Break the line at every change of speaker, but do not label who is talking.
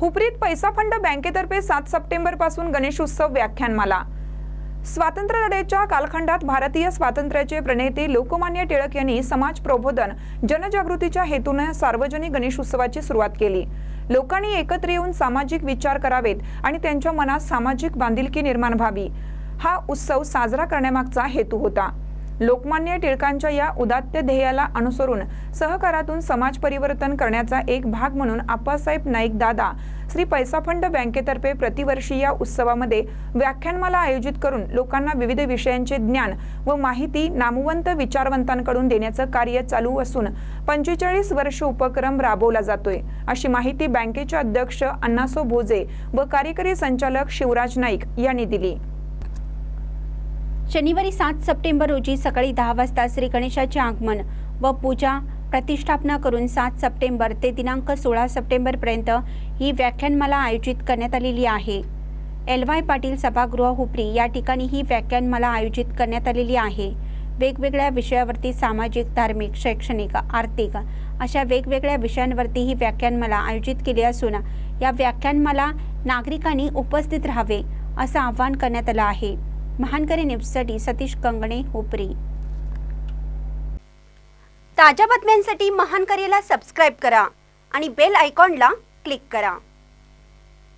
हुपरीत पैसा फंड बँकेतर्फे सात सप्टेंबरपासून गणेशोत्सव व्याख्यानमाला. स्वातंत्र्य लढ्याच्या कालखंडात भारतीय स्वातंत्र्याचे प्रणेते लोकमान्य टिळक यांनी समाज प्रबोधन जनजागृतीच्या हेतूने सार्वजनिक गणेशोत्सवाची सुरुवात केली. लोकांनी एकत्र येऊन सामाजिक विचार करावेत आणि त्यांच्या मनात सामाजिक बांधिलकी निर्माण व्हावी. हा उत्सव साजरा करण्यामागचा हेतू होता. लोकमान्य टिळकांच्या या उदात्त ध्येयाला अनुसरून सहकारातून समाज परिवर्तन करण्याचा एक भाग म्हणून आप्पासाहेब नाईक दादा श्री पैसा फंड बँकेतर्फे प्रतिवर्षी या उत्सवामध्ये व्याख्यानमाला आयोजित करून लोकांना विविध विषयांचे ज्ञान व माहिती नामवंत विचारवंतांकडून देण्याचं कार्य चालू असून पंचेचाळीस वर्ष उपक्रम राबवला जातोय. अशी माहिती बँकेचे अध्यक्ष अण्णासो भोजे व कार्यकारी संचालक शिवराज नाईक यांनी दिली.
शनिवारी सात सप्टेंबर रोजी सकाळी दहा वाजता श्री गणेशाचे आगमन व पूजा प्रतिष्ठापना करून सात सप्टेंबर ते दिनांक सोळा सप्टेंबरपर्यंत ही व्याख्यानमाला आयोजित करण्यात आलेली आहे. एल वाय पाटील सभागृह हुपरी या ठिकाणी ही व्याख्यानमाला आयोजित करण्यात आलेली आहे. वेगवेगळ्या विषयावरती सामाजिक धार्मिक शैक्षणिक आर्थिक अशा वेगवेगळ्या विषयांवरती ही व्याख्यानमाला आयोजित केली असून या व्याख्यानमाला नागरिकांनी उपस्थित राहावे असं आवाहन करण्यात आलं आहे. महानकरी न्यूजसाठी सतीश कंगणे होपरी. ताज्या बातम्यांसाठी महानकरीला सबस्क्राईब करा आणि बेल आयकॉनला क्लिक करा.